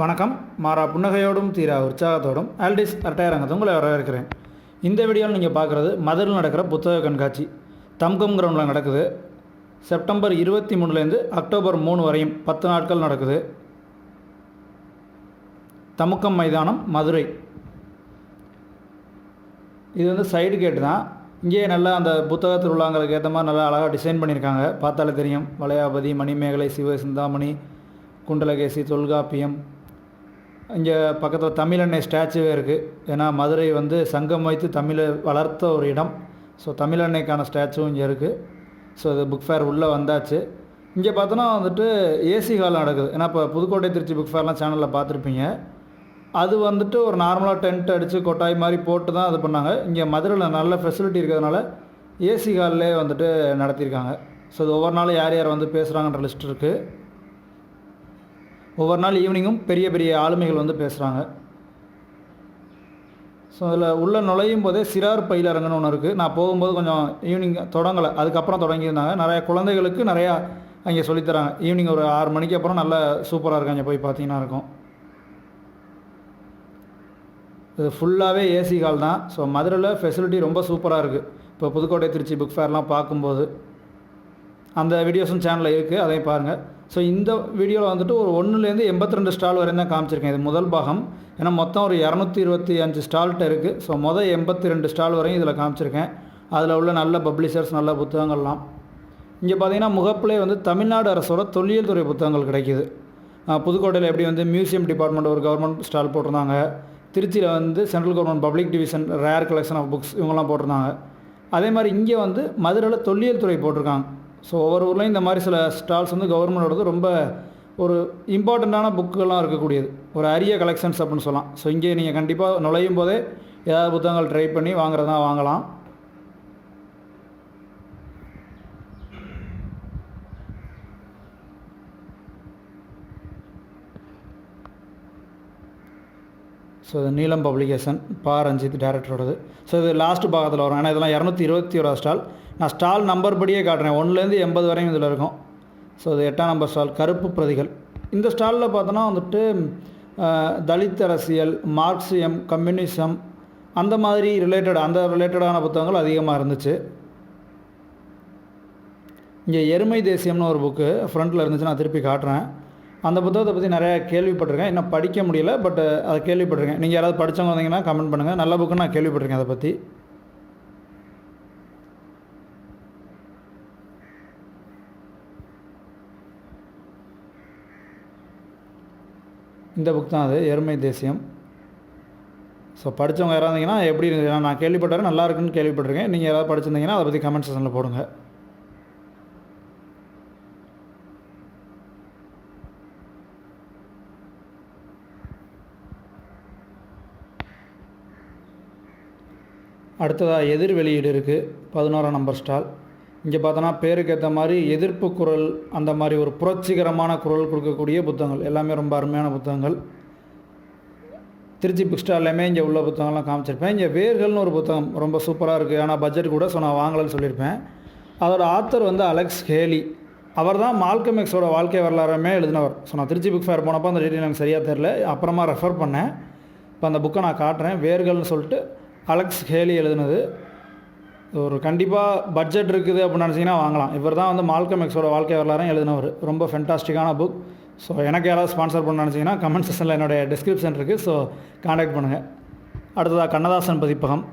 வணக்கம். மாறா புன்னகையோடும் தீரா உற்சாகத்தோடும் ஆல்டிஸ் அரட்டையரங்கத்தை உங்களை வரவேற்கிறேன். இந்த வீடியோவில் நீங்கள் பார்க்குறது மதுரில் நடக்கிற புத்தக கண்காட்சி. தம்கம் கிரவுண்டில் நடக்குது. செப்டம்பர் இருபத்தி மூணுலேருந்து அக்டோபர் மூணு வரையும் பத்து நாட்கள் நடக்குது. தமுக்கம் மைதானம் மதுரை. இது வந்து சைடு கேட்டு தான். இங்கேயே நல்லா அந்த புத்தக திருவிழாங்களுக்கு ஏற்ற மாதிரி நல்லா அழகாக டிசைன் பண்ணியிருக்காங்க. பார்த்தாலே தெரியும். வளையாபதி மணிமேகலை சிவ சிந்தாமணி குண்டலகேசி தொல்காப்பியம் இங்கே பக்கத்தில் தமிழண்ணை ஸ்டாச்சுவே இருக்குது ஏன்னா மதுரை வந்து சங்கம் வைத்து தமிழை வளர்த்த ஒரு இடம். ஸோ தமிழன்னைக்கான ஸ்டாச்சுவும் இங்கே இருக்குது ஸோ இது புக் ஃபேர் உள்ளே வந்தாச்சு. இங்கே பார்த்தோன்னா வந்துட்டு ஏசி ஹால் நடக்குது. ஏன்னா இப்போ புதுக்கோட்டை திருச்சி புக் ஃபேர்லாம் சேனலில் பார்த்துருப்பீங்க. அது வந்துட்டு ஒரு நார்மலாக டென்ட் அடித்து கொட்டாய் மாதிரி போட்டு தான் இது பண்ணாங்க. இங்கே மதுரையில் நல்ல ஃபெசிலிட்டி இருக்கிறதுனால ஏசி ஹால்லே வந்துட்டு நடத்தியிருக்காங்க. ஸோ இது ஒவ்வொரு நாளும் யார் யார் வந்து பேசுகிறாங்கன்ற லிஸ்ட் இருக்குது ஒவ்வொரு நாள் ஈவினிங்கும் பெரிய பெரிய ஆளுமைகள் வந்து பேசுகிறாங்க ஸோ அதில் உள்ளே நுழையும் போதே சிறார் பயிலரங்கன்னு ஒன்று இருக்குது நான் போகும்போது கொஞ்சம் ஈவினிங் தொடங்கலை. அதுக்கப்புறம் தொடங்கியிருந்தாங்க. நிறையா குழந்தைகளுக்கு நிறையா அங்கே சொல்லித்தராங்க ஈவினிங் ஒரு ஆறு மணிக்கு அப்புறம் நல்ல சூப்பராக இருக்கும். அங்கே போய் பார்த்தீங்கன்னா இருக்கும். இது ஃபுல்லாகவே ஏசி ஹால் தான். ஸோ மதுரையில் ஃபெசிலிட்டி ரொம்ப சூப்பராக இருக்குது இப்போ புதுக்கோட்டை திருச்சி புக் ஃபேர்லாம் பார்க்கும்போது அந்த வீடியோஸும் சேனலில் இருக்குது அதையும் பாருங்கள் ஸோ இந்த வீடியோவில் வந்துட்டு ஒரு ஒன்றுலேருந்து எண்பத்தி ரெண்டு ஸ்டால் வரையும் தான் காமிச்சிருக்கேன். இது முதல் பாகம். ஏன்னா மொத்தம் ஒரு இரநூத்தி இருபத்தி அஞ்சு ஸ்டால்கிட்ட இருக்குது ஸோ மொதல் எண்பத்தி ரெண்டு ஸ்டால் வரையும் இதில் காமிச்சிருக்கேன். அதில் உள்ள நல்ல பப்ளிஷர்ஸ் நல்ல புத்தகங்கள்லாம். இங்கே பார்த்தீங்கன்னா முகப்பிலே வந்து தமிழ்நாடு அரசோட தொல்லியல் துறை புத்தகங்கள் கிடைக்கிது. புதுக்கோட்டையில் எப்படி வந்து மியூசியம் டிபார்ட்மெண்ட் ஒரு கவர்மெண்ட் ஸ்டால் போட்டிருந்தாங்க. திருச்சியில் வந்து central government public division rare collection of books இவங்கெல்லாம் போட்டிருந்தாங்க. அதே மாதிரி இங்கே வந்து மதுரையில் தொல்லியல் துறை போட்டிருக்காங்க. ஸோ ஒவ்வொரு ஊர்லேயும் இந்த மாதிரி சில ஸ்டால்ஸ் வந்து கவர்மெண்டோடது ரொம்ப ஒரு இம்பார்ட்டண்ட்டான புக்குகள்லாம் இருக்கக்கூடியது. ஒரு அரிய கலெக்ஷன்ஸ் அப்படின்னு சொல்லலாம். ஸோ இங்கே நீங்கள் கண்டிப்பாக நுழையும் போதே ஏதாவது புத்தகங்கள் ட்ரை பண்ணி வாங்குறதா வாங்கலாம். ஸோ இது நீலம் பப்ளிகேஷன் பா ரஞ்சித் டேரக்டரோடது ஸோ இது லாஸ்ட் பாகத்தில் வரும். ஏன்னா இதெல்லாம் இரநூத்தி இருபத்தி ஓரா ஸ்டால் நான் ஸ்டால் நம்பர் படியே காட்டுறேன். ஒன்றுலேருந்து எண்பது வரையும் இதில் இருக்கும். ஸோ இது எட்டாம் நம்பர் ஸ்டால் கருப்பு பிரதிகள். இந்த ஸ்டாலில் பார்த்தோன்னா வந்துட்டு தலித் அரசியல் மார்க்சியம் கம்யூனிசம் அந்த மாதிரி ரிலேட்டட் அந்த ரிலேட்டடான புத்தகங்கள் அதிகமாக இருந்துச்சு. இங்கே எருமை தேசியம்னு ஒரு புக்கு ஃப்ரண்ட்டில் இருந்துச்சு. நான் திருப்பி காட்டுறேன். அந்த புத்தகத்தை பற்றி நிறையா கேள்விப்பட்டிருக்கேன். இன்னும் படிக்க முடியல பட் அதை கேள்விப்பட்டிருக்கேன். நீங்கள் யாராவது படித்தவங்க வந்தீங்கன்னா கமெண்ட் பண்ணுங்கள் நல்ல புக்கு நான் கேள்விப்பட்டிருக்கேன் அதை பற்றி இந்த புக் தான் அது எருமை தேசியம். ஸோ படித்தவங்க யாராக இருந்தீங்கன்னா எப்படி இருந்தது நான் கேள்விப்பட்டேன் நல்லா இருக்குன்னு கேள்விப்பட்டிருக்கேன். நீங்கள் யாராவது படிச்சிருந்தீங்கன்னா அதை பற்றி கமெண்ட் செஷனில் போடுங்க. அடுத்ததாக எதிர் வெளியீடு இருக்குது பதினோராம் நம்பர் ஸ்டால் இங்கே பார்த்தோன்னா பேருக்கு ஏற்ற மாதிரி எதிர்ப்பு குரல் அந்த மாதிரி ஒரு புரட்சிகரமான குரல் கொடுக்கக்கூடிய புத்தகங்கள். எல்லாமே ரொம்ப அருமையான புத்தகங்கள். திருச்சி புக் ஸ்டால்லையுமே இங்கே உள்ள புத்தகங்கள்லாம் காமிச்சிருப்பேன். இங்கே வேர்கள்னு ஒரு புத்தகம் ரொம்ப சூப்பராக இருக்குது ஆனால் பட்ஜெட் கூட ஸோ நான் வாங்கலைன்னு சொல்லியிருப்பேன். அதோட ஆத்தர் வந்து அலெக்ஸ் ஹேலி. அவர் தான் மால்கமெக்ஸோட வாழ்க்கை வரலாறுமே எழுதினவர். ஸோ நான் திருச்சி புக் ஃபேர் போனப்போ அந்த டீட்டெயில் எனக்கு சரியாக தெரில அப்புறமா ரெஃபர் பண்ணேன். இப்போ அந்த புக்கை நான் காட்டுறேன். வேர்கள்னு சொல்லிட்டு அலெக்ஸ் ஹேலி எழுதுனது. ஒரு கண்டிப்பாக பட்ஜெட் இருக்குது அப்படின்னு நினச்சிங்கன்னா வாங்கலாம். இவர் தான் வந்து மால்கம் எக்ஸோட வாழ்க்கை வரலாறும் எழுதினவர். ரொம்ப ஃபென்டாஸ்டிக்கான புக் ஸோ எனக்கு யாராவது ஸ்பான்சர் பண்ண நினச்சிங்கன்னா கமெண்ட் செக்ஷனில் என்னுடைய டிஸ்கிரிப்ஷன் இருக்குது ஸோ காண்டாக்ட் பண்ணுங்கள் அடுத்ததாக கண்ணதாசன் பதிப்பகம்.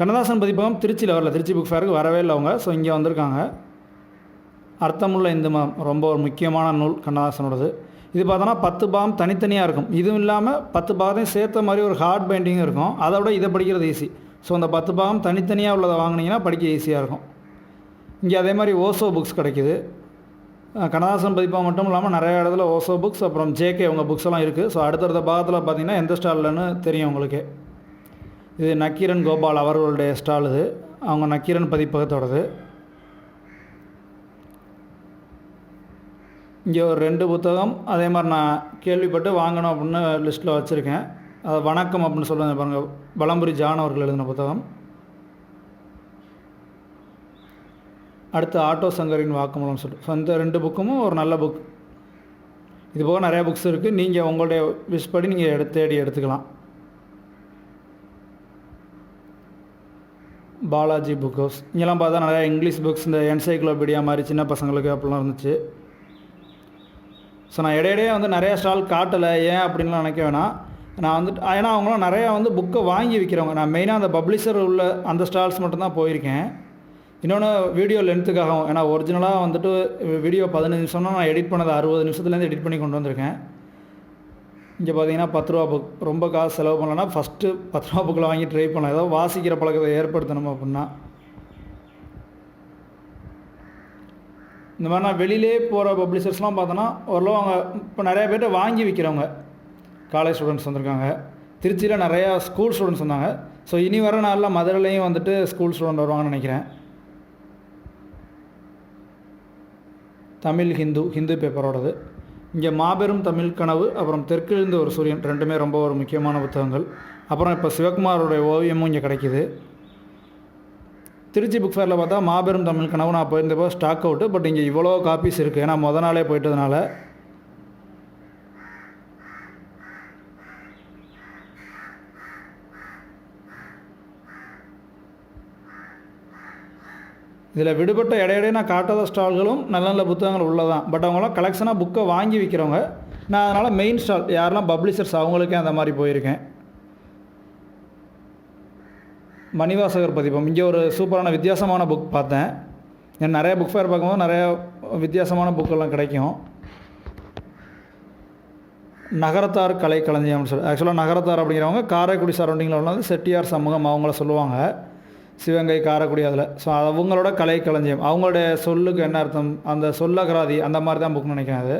கண்ணதாசன் பதிப்பகம் திருச்சியில் வரல. திருச்சி புக் ஃபேருக்கு வரவே இல்லை அவங்க. ஸோ இங்கே வந்திருக்காங்க. அர்த்தமுள்ள இந்து மதம். ரொம்ப ஒரு முக்கியமான நூல் கண்ணதாசனோடது. இது பார்த்தோன்னா பத்து பாகம் தனித்தனியாக இருக்கும். இதுவும் இல்லாமல் பத்து பாகத்தையும் சேர்த்த மாதிரி ஒரு ஹார்ட் பைண்டிங்கும் இருக்கும். அதை விட இதை படிக்கிறது ஈஸி ஸோ அந்த பத்து பாகம் தனித்தனியாக உள்ளதை வாங்கினீங்கன்னா படிக்க ஈஸியாக இருக்கும். இங்கே அதே மாதிரி ஓசோ புக்ஸ் கிடைக்குது. அஹ் பதிப்பாக மட்டும் இல்லாமல் நிறைய இடத்துல ஓசோ புக்ஸ் அப்புறம் ஜேகே உங்கள் புக்ஸ் எல்லாம் இருக்குது ஸோ அடுத்தடுத்த பாகத்தில் பார்த்தீங்கன்னா எந்த ஸ்டாலுன்னு தெரியும் உங்களுக்கு. இது நக்கீரன் கோபால் அவர்களுடைய ஸ்டால் இது. அவங்க நக்கீரன் பதிப்பகத்தோடது. இங்கே ஒரு ரெண்டு புத்தகம் அதே மாதிரி நான் கேள்விப்பட்டு வாங்கணும் அப்படின்னு லிஸ்ட்டில் வச்சுருக்கேன். அது வணக்கம் அப்படின்னு சொல்லுவாங்க பாருங்கள் பலம்புரி ஜான் அவர்கள் எழுதின புத்தகம். அடுத்து ஆட்டோ சங்கரின் வாக்குமூலம் சொல்லி ஸோ இந்த ரெண்டு புக்கும் ஒரு நல்ல புக் இது போக நிறையா புக்ஸ் இருக்குது நீங்கள் உங்களுடைய விஷ் படி நீங்கள் எடுத்து தேடி எடுத்துக்கலாம். பாலாஜி புக் ஹவுஸ் இங்கெல்லாம் பார்த்தா நிறையா இங்கிலீஷ் புக்ஸ் இந்த என்சைக்ளோபீடியா மாதிரி சின்ன பசங்களுக்கு அப்படிலாம் இருந்துச்சு. ஸோ நான் இடையிடையே வந்து நிறையா ஸ்டால் காட்டலை. ஏன் அப்படின்லாம் நினைக்க வேணாம். நான் வந்துட்டு ஏன்னா அவங்களாம் நிறையா வந்து புக்கை வாங்கி விற்கிறவங்க நான் மெயினாக அந்த பப்ளிஷர் உள்ள அந்த ஸ்டால்ஸ் மட்டும்தான் போயிருக்கேன். இன்னொன்று வீடியோ லென்த்துக்காகவும் ஏன்னா ஒரிஜினலாக வந்துட்டு வீடியோ பதினஞ்சு நிமிஷம்னா நான் எடிட் பண்ணது அறுபது நிமிஷத்துலேருந்து எடிட் பண்ணி கொண்டு வந்திருக்கேன். இங்கே பார்த்தீங்கன்னா பத்து ரூபா புக் ரொம்ப காசு செலவு பண்ணலன்னா ஃபஸ்ட்டு பத்து ரூபா புக்கில் வாங்கி ட்ரை பண்ணலாம். ஏதோ வாசிக்கிற பழக்கத்தை ஏற்படுத்தணும் அப்படின்னா. இந்த மாதிரி நான் வெளியிலே போகிற பப்ளிஷர்ஸ்லாம் பார்த்தோன்னா ஓரளவு அவங்க இப்போ நிறையா பேர்கிட்ட வாங்கி விற்கிறவங்க காலேஜ் ஸ்டூடெண்ட்ஸ் வந்திருக்காங்க. திருச்சியில் நிறையா ஸ்கூல் ஸ்டூடெண்ட்ஸ் வந்தாங்க. ஸோ இனி வர நாளில் மதுரையிலையும் வந்துட்டு ஸ்கூல் ஸ்டூடெண்ட் வருவாங்கன்னு நினைக்கிறேன். தமிழ் ஹிந்து ஹிந்து பேப்பரோடது இங்கே மாபெரும் தமிழ் கனவு அப்புறம் தெற்கிலிருந்து ஒரு சூரியன் ரெண்டுமே ரொம்ப ஒரு முக்கியமான புத்தகங்கள். அப்புறம் இப்போ சிவகுமாரோடைய ஓவியமும் இங்கே கிடைக்கிது. திருச்சி புக் ஃபேரில் பார்த்தா மாபெரும் தமிழ் கனவு. நான் போயிருந்தப்போ ஸ்டாக் அவுட்டு பட் இங்கே இவ்வளோ காப்பீஸ் இருக்குது ஏன்னா முத நாளே போயிட்டதுனால. இதில் விடுபட்ட இடையிடையே நான் காட்டாத ஸ்டால்களும் நல்ல நல்ல புத்தகங்கள் உள்ளதான். பட் அவங்களாம் கலெக்ஷனாக புக்கை வாங்கி விற்கிறவங்க நான் அதனால் மெயின் ஸ்டால் யாரெல்லாம் பப்ளிஷர்ஸ் அவங்களுக்கே அந்த மாதிரி போயிருக்கேன். மணிவாசகர் பதிப்பம். இங்கே ஒரு சூப்பரான வித்தியாசமான புக் பார்த்தேன். நான் நிறைய புக் ஃபேர் பார்க்கும்போது நிறைய வித்தியாசமான புக்கெல்லாம் கிடைக்கும். நகரத்தார் கலை களஞ்சியம் சொல்லி ஆக்சுவலாக நகரத்தார் அப்படிங்கிறவங்க காரைக்குடி சரௌண்டிங்கில் உள்ளது வந்து செட்டியார் சமூகம் அவங்கள சொல்லுவாங்க. சிவகங்கை காரைக்குடி அதில். ஸோ அவங்களோட கலை களஞ்சியம். அவங்களுடைய சொல்லுக்கு என்ன அர்த்தம்? அந்த சொல்லகராதி அந்த மாதிரி தான் புக் நினைக்கிறேன் அது.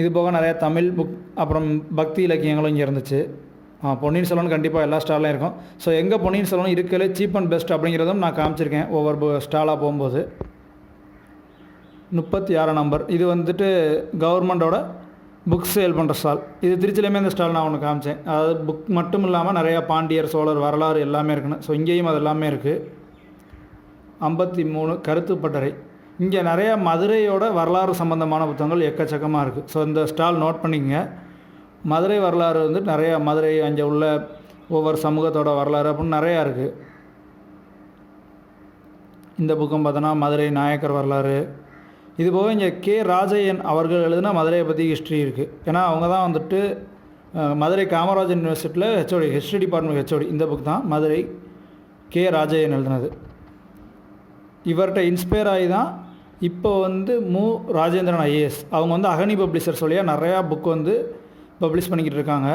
இது போக நிறைய தமிழ் புக் அப்புறம் பக்தி இலக்கியங்களும் இங்கே இருந்துச்சு. பொன்னியின் செல்வன் கண்டிப்பாக எல்லா ஸ்டால்லையும் இருக்கும். ஸோ எங்கே பொன்னியின் செல்வன் இருக்கலே சீப் அண்ட் பெஸ்ட் அப்படிங்கிறதும் நான் காமிச்சிருக்கேன் ஒவ்வொரு ஸ்டாலாக போகும்போது. முப்பத்தி ஆறாம் நம்பர் இது வந்துட்டு கவர்மெண்ட்டோட புக் சேல் பண்ணுற ஸ்டால் இது திருச்சிலையுமே இந்த ஸ்டால் நான் ஒன்று காமிச்சேன். அதாவது புக் மட்டும் இல்லாமல் நிறையா பாண்டியர் சோழர் வரலாறு எல்லாமே இருக்குன்னு. ஸோ இங்கேயும் அது எல்லாமே இருக்குது ஐம்பத்தி மூணு கருத்து பட்டறை. இங்கே நிறையா மதுரையோட வரலாறு சம்பந்தமான புத்தகங்கள் எக்கச்சக்கமாக இருக்குது ஸோ இந்த ஸ்டால் நோட் பண்ணிக்கங்க. மதுரை வரலாறு வந்து நிறையா மதுரை அங்கே உள்ள ஒவ்வொரு சமூகத்தோட வரலாறு அப்படின்னு நிறையா இருக்குது இந்த புக்கம் பார்த்தோன்னா மதுரை நாயக்கர் வரலாறு. இது போக இங்கே கே. ராஜையன் அவர்கள் எழுதின மதுரையை பற்றி ஹிஸ்ட்ரி இருக்குது ஏன்னா அவங்க தான் வந்துட்டு மதுரை காமராஜர் யூனிவர்சிட்டியில் ஹெச்ஓடி ஹிஸ்ட்ரி டிபார்ட்மெண்ட் ஹெச்ஓடி இந்த புக் தான் மதுரை கே. ராஜையன் எழுதினது. இவர்கிட்ட இன்ஸ்பயர் ஆகி தான் இப்போ வந்து மு. ராஜேந்திரன் ஐஏஎஸ் அவங்க வந்து அகனி பப்ளிஷர்ஸ் வழியாக நிறையா புக் வந்து பப்ளிஷ் பண்ணிக்கிட்டு இருக்காங்க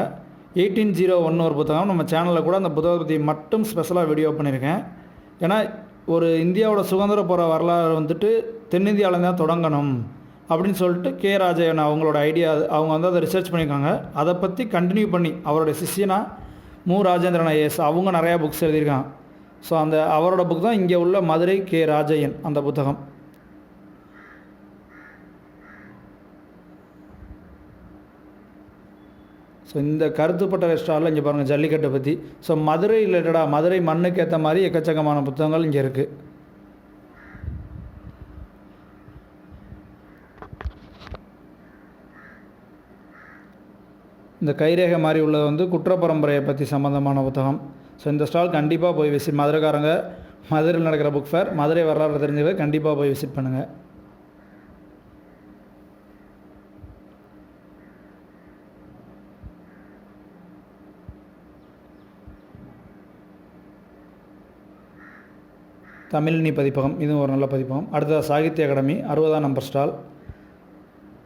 எயிட்டீன் ஜீரோ ஒன்று ஒரு புத்தகம். நம்ம சேனலில் கூட அந்த புத்தகத்தை பற்றி மட்டும் ஸ்பெஷலாக வீடியோ பண்ணியிருக்கேன் ஏன்னா ஒரு இந்தியாவோட சுதந்திர போகிற வரலாறு வந்துட்டு தென்னிந்தியாவில் தான் தொடங்கணும் அப்படின்னு சொல்லிட்டு கே ராஜயன் அவங்களோட ஐடியா அவங்க வந்து அதை ரிசர்ச் பண்ணியிருக்காங்க. அதை பற்றி கண்டினியூ பண்ணி அவருடைய சிஷியனா மு. ராஜேந்திரன் ஐஎஸ் அவங்க நிறையா புக்ஸ் எழுதியிருக்காங்க. ஸோ அந்த அவரோட புக் தான் இங்கே உள்ள மதுரை கே ராஜயன் அந்த புத்தகம். ஸோ இந்த கருத்துப்பட்ட ஸ்டாலில் இங்கே பாருங்கள் ஜல்லிக்கட்டை பற்றி ஸோ மதுரை ரிலேட்டடாக மதுரை மண்ணுக்கு ஏற்ற மாதிரி எக்கச்சக்கமான புத்தகங்கள் இங்கே இருக்குது இந்த கைரேகை மாதிரி உள்ளது வந்து குற்றப்பரம்பரையை பற்றி சம்மந்தமான புத்தகம். ஸோ இந்த ஸ்டால் கண்டிப்பாக போய் விசிட் மதுரைக்காரங்க மதுரையில் நடக்கிற புக் ஃபேர் மதுரை வரலாறு தெரிஞ்சவங்க கண்டிப்பாக போய் விசிட் பண்ணுங்கள் தமிழினி பதிப்பகம் இதுவும் ஒரு நல்ல பதிப்பகம். அடுத்தது சாகித்ய அகாடமி அறுபதாம் நம்பர் ஸ்டால்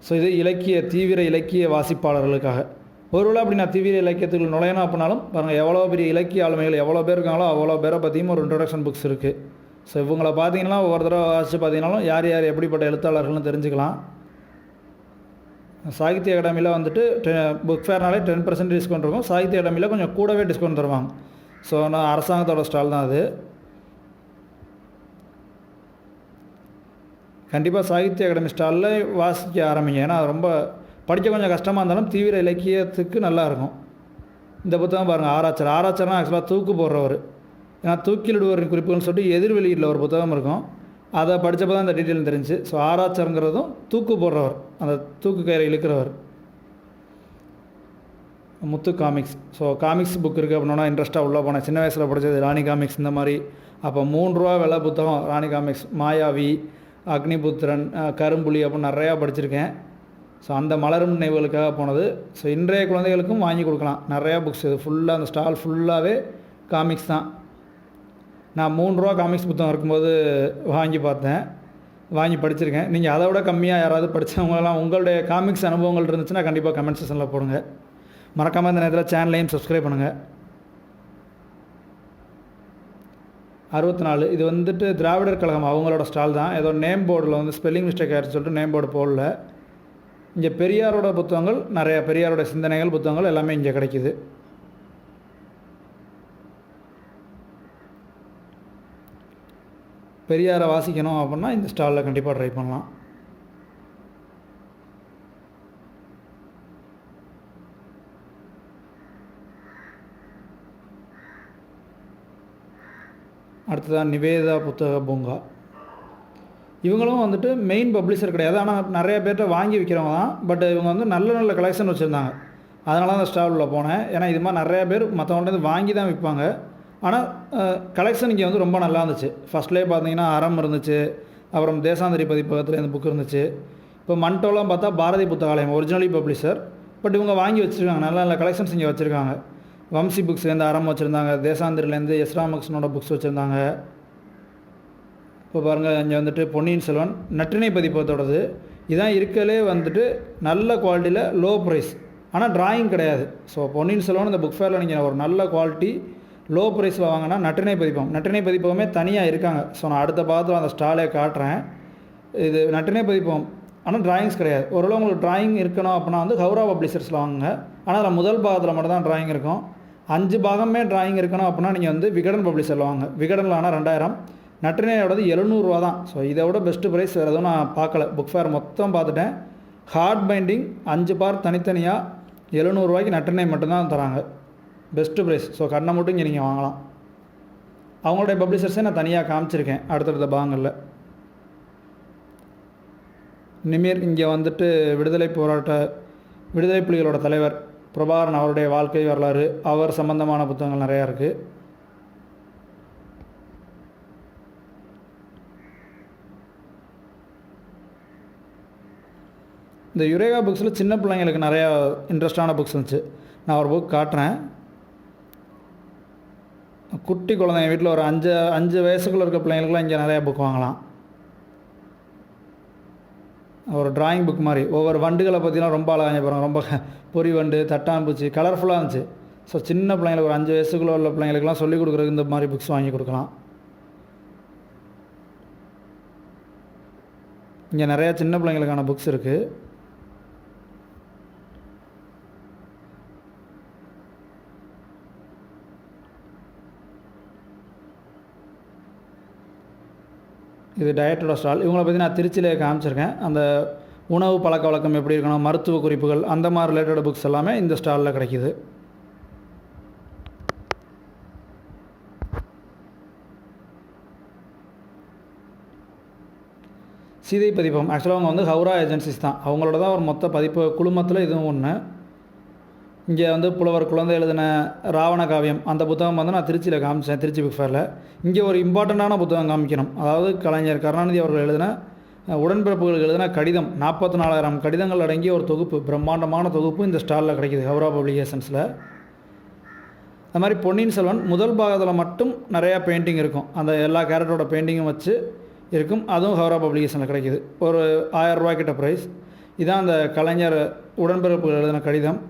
ஸோ இது இலக்கிய தீவிர இலக்கிய வாசிப்பாளர்களுக்காக. ஒருவேளை அப்படி நான் தீவிர இலக்கியத்துக்குள் நுழையணும் அப்படின்னாலும் பாருங்கள் எவ்வளோ பெரிய இலக்கிய ஆளுமைகள் எவ்வளோ பேர் இருக்காங்களோ அவ்வளோ பேரை பற்றியும் ஒரு இன்ட்ரடக்ஷன் புக்ஸ் இருக்குது ஸோ இவங்களை பார்த்தீங்கன்னா ஒவ்வொரு தடவை வாசித்து பார்த்தீங்கன்னாலும் யார் யார் எப்படிப்பட்ட எழுத்தாளர்கள்னு தெரிஞ்சுக்கலாம். சாகித்ய அகாடமியில் வந்துட்டு புக் ஃபேர்னாலே டென் பர்சன்ட் டிஸ்கவுண்ட் இருக்கும். சாகித்ய அகாடமியில் கொஞ்சம் கூடவே டிஸ்கவுண்ட் தருவாங்க. ஸோ நான் அரசாங்கத்தோட ஸ்டால் தான் அது. கண்டிப்பாக சாகித்ய அகாடமி ஸ்டாலில் வாசிக்க ஆரம்பிங்க. ஏன்னா ரொம்ப படிக்க கொஞ்சம் கஷ்டமாக இருந்தாலும் தீவிர இலக்கியத்துக்கு நல்லா இருக்கும். இந்த புத்தகம் பாருங்கள் ஆராய்ச்சர் ஆராய்ச்சர்னா ஆக்சுவலாக தூக்கு போடுறவர். ஏன்னா தூக்கிலிடுவரின் குறிப்புகள்னு சொல்லிட்டு எதிர்வெளியில் ஒரு புத்தகம் இருக்கும். அதை படித்தப்போ தான் அந்த டீட்டெயில் தெரிஞ்சு. ஸோ ஆராய்ச்சருங்கிறதும் தூக்கு போடுறவர். அந்த தூக்கு கயிறை இழுக்கிறவர். Muthu comics so comics book இருக்குது அப்படின்னா இன்ட்ரெஸ்ட்டாக உள்ளே போனேன். சின்ன வயசில் படித்தது ராணி காமிக்ஸ் இந்த மாதிரி. அப்போ மூணு ரூபா விலை புத்தகம் ராணி காமிக்ஸ் மாயாவி அக்னிபுத்திரன் கரும்புலி அப்படின்னு நிறையா படிச்சிருக்கேன். ஸோ அந்த மலரும் நினைவுகளுக்காக போனது. ஸோ இன்றைய குழந்தைகளுக்கும் வாங்கி கொடுக்கலாம். நிறையா புக்ஸ் இது. ஃபுல்லாக அந்த ஸ்டால் ஃபுல்லாகவே காமிக்ஸ் தான். நான் மூணு ரூபா காமிக்ஸ் புத்தகம் இருக்கும்போது வாங்கி பார்த்தேன். வாங்கி படிச்சிருக்கேன். நீங்கள் அதை விட கம்மியாக யாராவது படித்தவங்களாம் உங்களுடைய காமிக்ஸ் அனுபவங்கள் இருந்துச்சுன்னா கண்டிப்பாக கமெண்ட் செஷனில் போடுங்க. மறக்காமல் இந்த நேரத்தில் சேனலையும் சப்ஸ்கிரைப் பண்ணுங்கள் அறுபத்தி நாலு இது வந்துட்டு திராவிடர் கழகம் அவங்களோட ஸ்டால் தான். ஏதோ நேம் போர்டில் வந்து ஸ்பெல்லிங் மிஸ்டேக் ஆயிடுச்சு சொல்லிட்டு நேம் போர்டு போடல. இங்கே பெரியாரோட புத்தகங்கள் நிறைய பெரியாரோட சிந்தனைகள் புத்தகங்கள் எல்லாமே இங்கே கிடைக்குது. பெரியாரை வாசிக்கணும் அப்படின்னா இந்த ஸ்டாலில் கண்டிப்பாக ட்ரை பண்ணலாம். அடுத்ததான் நிவேதா புத்தக பூங்கா. இவங்களும் வந்துட்டு மெயின் பப்ளிஷர் கிடையாது. ஆனால் நிறைய பேர்கிட்ட வாங்கி விற்கிறவங்க தான். பட் இவங்க வந்து நல்ல நல்ல கலெக்ஷன் வச்சுருந்தாங்க. அதனால தான் அந்த ஸ்டாலில் போனேன். ஏன்னா இது மாதிரி நிறைய பேர் மற்றவங்கள்ட்ட வாங்கி தான் விற்பாங்க. ஆனால் கலெக்ஷன் இங்கே வந்து ரொம்ப நல்லா இருந்துச்சு. ஃபஸ்ட்லேயே பார்த்தீங்கன்னா அறம் இருந்துச்சு. அப்புறம் தேசாந்திரி பதிப்பகத்தில் இந்த புக் இருந்துச்சு. இப்போ மண்டோலாம் பார்த்தா Bharathi Puthakalayam originally publisher but இவங்க வாங்கி வச்சுருக்காங்க. நல்ல நல்ல கலெக்ஷன்ஸ் இங்கே வச்சுருக்காங்க. வம்சி புக்ஸ்லேருந்து ஆரம்பம் வச்சுருந்தாங்க. தேசாந்திரிலேருந்து எஸ் புக்ஸ் வச்சுருந்தாங்க. இப்போ பாருங்கள் இங்கே வந்துட்டு பொன்னியின் செல்வன் நற்றினை பதிப்பத்தோடது. இதான் இருக்கலே வந்துட்டு நல்ல குவாலிட்டியில் லோ ப்ரைஸ் ஆனால் டிராயிங் கிடையாது. ஸோ பொன்னியின் செல்வன் இந்த புக் ஃபேரில் நீங்கள் ஒரு நல்ல குவாலிட்டி லோ ப்ரைஸில் வாங்கினா நட்டினை பதிப்பம். நட்டினை பதிப்பகமே தனியாக இருக்காங்க. ஸோ நான் அடுத்த பாகத்தில் அந்த ஸ்டாலே காட்டுறேன். இது நட்டினை பதிப்பம். ஆனால் டிராயிங்ஸ் கிடையாது. ஓரளவு உங்களுக்கு டிராயிங் இருக்கணும் அப்படின்னா வந்து ஹவுரா பப்ளிஷர்ஸில் வாங்குங்க. ஆனால் அதில் முதல் பாகத்தில் மட்டும் தான் டிராயிங் இருக்கும். அஞ்சு பாகமே டிராயிங் இருக்கணும் அப்படின்னா நீங்கள் வந்து விகடன் பப்ளிஷரில் வாங்க. விகடனில் ஆனால் ரெண்டாயிரம். நற்றினையோடது எழுநூறுவா தான். ஸோ இதை விட பெஸ்ட்டு ப்ரைஸ் வேறு எதுவும் நான் பார்க்கல. புக் ஃபேர் மொத்தம் பார்த்துட்டேன். ஹார்ட் பைண்டிங் அஞ்சு பார் தனித்தனியாக எழுநூறுவாய்க்கு நற்றினை மட்டும்தான் தராங்க. பெஸ்ட்டு ப்ரைஸ் ஸோ கண்ணை மட்டும் இங்கே நீங்கள் வாங்கலாம். அவங்களுடைய பப்ளிஷர்ஸை நான் தனியாக காமிச்சிருக்கேன் அடுத்தடுத்த பாகங்களில். நிமிர் இங்கே வந்துட்டு விடுதலை போராட்ட விடுதலை புலிகளோட தலைவர் பிரபாகரன் அவருடைய வாழ்க்கை வரலாறு அவர் சம்பந்தமான புத்தகங்கள் நிறையா இருக்குது இந்த யுரேகா புக்ஸில் சின்ன பிள்ளைங்களுக்கு நிறையா இன்ட்ரெஸ்டான புக்ஸ் இருந்துச்சு. நான் ஒரு புக் காட்டுறேன். குட்டி குழந்தைங்க வீட்டில் ஒரு அஞ்சு அஞ்சு வயசுக்குள்ள இருக்க பிள்ளைங்களுக்குலாம் இங்கே நிறையா புக் வாங்கலாம். ஒரு டிராயிங் புக் மாதிரி. ஒவ்வொரு வண்டுகளை பற்றிலாம் ரொம்ப அழகாக போகிறோம் ரொம்ப பொறி வண்டு தட்டாம்பூச்சி கலர்ஃபுல்லாக இருந்துச்சு. ஸோ சின்ன பிள்ளைங்களுக்கு ஒரு அஞ்சு வயசுக்குள்ள உள்ள பிள்ளைங்களுக்குலாம் சொல்லிக் கொடுக்குறதுக்கு இந்த மாதிரி புக்ஸ் வாங்கி கொடுக்கலாம். இங்கே நிறையா சின்ன பிள்ளைங்களுக்கான புக்ஸ் இருக்குது இது டயட்டோட ஸ்டால் இவங்கள பற்றி நான் திருச்சியிலே காமிச்சிருக்கேன். அந்த உணவு பழக்க வழக்கம் எப்படி இருக்கணும் மருத்துவ குறிப்புகள் அந்த மாதிரி ரிலேட்டட் புக்ஸ் எல்லாமே இந்த ஸ்டாலில் கிடைக்கிது. சீதை பதிப்பம். ஆக்சுவலாக அவங்க வந்து ஹவுரா ஏஜென்சிஸ் தான். அவங்களோட தான் ஒரு மொத்த பதிப்பு குழுமத்தில் இதுவும் ஒன்று இங்கே வந்து புலவர் குழந்தை எழுதின ராவண காவியம். அந்த புத்தகம் வந்து நான் திருச்சியில் காமிச்சேன் திருச்சி புக் ஃபேரில் இங்கே ஒரு இம்பார்ட்டண்ட்டான புத்தகம் காமிக்கணும். அதாவது கலைஞர் கருணாநிதி அவர்கள் எழுதின உடன்பிறப்புகள் உடன்பிறப்புகளுக்கு எழுதின கடிதம். நாற்பத்தி நாலாயிரம் கடிதங்கள் அடங்கிய ஒரு தொகுப்பு பிரம்மாண்டமான தொகுப்பு இந்த ஸ்டாலில் கிடைக்கிது ஹவுரா பப்ளிகேஷன்ஸில் அது மாதிரி பொன்னியின் செல்வன் முதல் பாகத்தில் மட்டும் நிறையா பெயிண்டிங் இருக்கும். அந்த எல்லா கேரக்டரோட பெயிண்டிங்கும் வச்சு இருக்கும். அதுவும் ஹவுரா பப்ளிகேஷனில் கிடைக்கிது. ஒரு ஆயிரம் ரூபாய்க்கிட்ட ப்ரைஸ் இதான் அந்த கலைஞர் உடன்பிறப்புகள் எழுதின கடிதம்.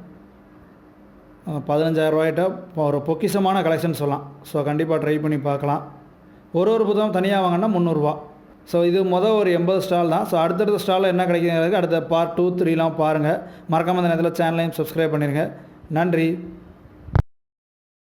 பதினஞ்சாயிரம் ரூபாய்கிட்ட ஒரு பொக்கிஷமான கலெக்ஷன் சொல்லலாம். ஸோ கண்டிப்பாக ட்ரை பண்ணி பார்க்கலாம். ஒரு ஒரு புத்தகம் தனியாக வாங்கினா முந்நூறுரூவா ஸோ இது மொதல் ஒரு எண்பது ஸ்டால் தான். ஸோ அடுத்தடுத்த ஸ்டாலில் என்ன கிடைக்குங்கிறது அடுத்த பார்ட் டூ த்ரீலாம் பாருங்கள் மறக்காம இந்த நேரத்தில் சேனலையும் சப்ஸ்கிரைப் பண்ணிடுங்க நன்றி.